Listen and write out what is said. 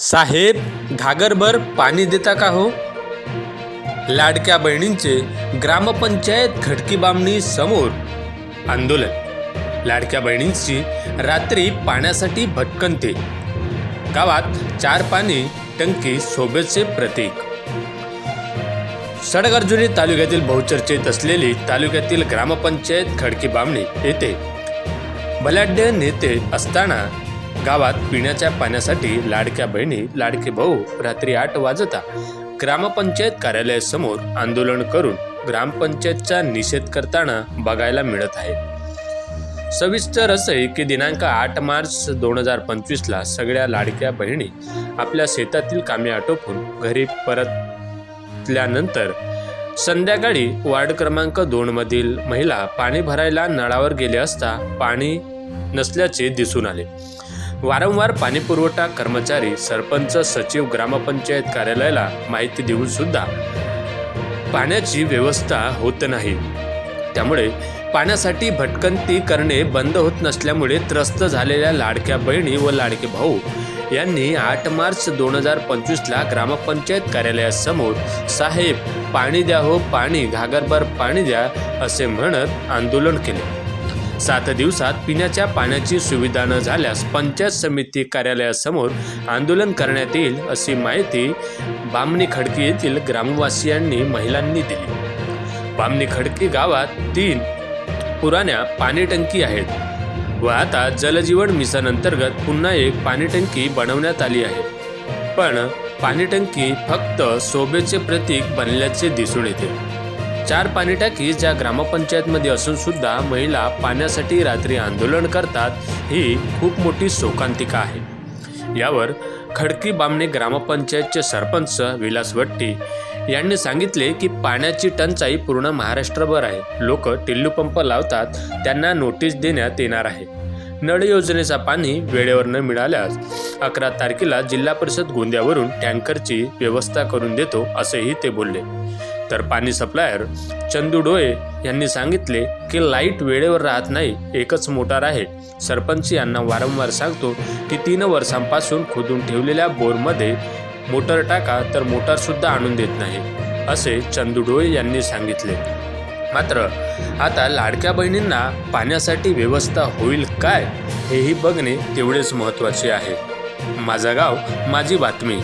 साहेब घागरभर पाणी देता का हो? लाडक्या बहिणींचे ग्रामपंचायत खडकी बामणी समोर आंदोलन. लाडक्या बहिणींची रात्री पाण्यासाठी भटकंते. गावात चार पाणी टंकी शोभेचे प्रतीक. सडगर्जुनी तालुक्यातील बहुचर्चित असलेली तालुक्यातील ग्रामपंचायत खडकी बामणी येथे बलाढ्य नेते असताना गावात पिण्याच्या पाण्यासाठी लाडक्या बहिणी लाडके भाऊ रात्री आठ वाजता ग्रामपंचायत कार्यालयासमोर आंदोलन करून ग्रामपंचायतचा निषेध करताना बघायला मिळत आहे. सविस्तर असे की दिनांक आठ मार्च दोन हजार पंचवीसला सगळ्या लाडक्या बहिणी आपल्या शेतातील कामे आटोपून घरी परत घेतल्यानंतर संध्याकाळी वार्ड क्रमांक दोन मधील महिला पाणी भरायला नळावर गेले असता पाणी नसल्याचे दिसून आले. वारंवार पाणीपुरवठा कर्मचारी सरपंच सचिव ग्रामपंचायत कार्यालयाला माहिती देऊन सुद्धा पाण्याची व्यवस्था होत नाही. त्यामुळे पाण्यासाठी भटकंती करणे बंद होत नसल्यामुळे त्रस्त झालेल्या लाडक्या बहिणी व लाडके भाऊ यांनी आठ मार्च दोन हजार पंचवीसला ग्रामपंचायत कार्यालयासमोर साहेब पाणी द्या हो पाणी घागरभर पाणी द्या असे म्हणत आंदोलन केले. सात दिवसात पिण्याच्या पाण्याची सुविधा न झाल्यास पंचायत समिती कार्यालयासमोर आंदोलन करण्यात येईल अशी माहिती बामणी खडकी येथील ग्रामवासियांनी महिलांनी दिली. बामणी खडकी गावात तीन पुराण्या पाणीटंकी आहेत. व आता जलजीवन मिशन अंतर्गत पुन्हा एक पाणीटंकी बनवण्यात आली आहे. पण पाणीटंकी फक्त शोभेचे प्रतीक बनल्याचे दिसून येते. चार पाणी टाकी ज्या ग्रामपंचायतमध्ये असून सुद्धा महिला पाण्यासाठी रात्री आंदोलन करतात ही खूप मोठी शोकांतिका आहे. यावर खडकी बामणे ग्रामपंचायतचे सरपंच विलास वट्टी यांनी सांगितले की पाण्याची टंचाई पूर्ण महाराष्ट्रभर आहे. लोक टिल्लू पंप लावतात त्यांना नोटीस देण्यात येणार आहे. नळ योजनेचा पाणी वेळेवर न मिळाल्यास अकरा तारखेला जिल्हा परिषद गोंद्यावरून टँकरची व्यवस्था करून देतो असेही ते बोलले. तर पाणी सप्लायर चंदू डोळे यांनी सांगितले की लाइट वेळेवर राहत नाही एकच मोटार आहे. सरपंच यांना वारंवार सांगतो की तीन वर्षांपासून खोदून ठेवलेल्या बोरमध्ये मोटर टाका तर मोटारसुद्धा आणून देत नाही असे चंदुडोळे यांनी सांगितले. मात्र आता लाडक्या बहिणींना पाण्यासाठी व्यवस्था होईल काय हेही बघणे तेवढेच महत्त्वाचे आहे. माझा गाव माझी बातमी.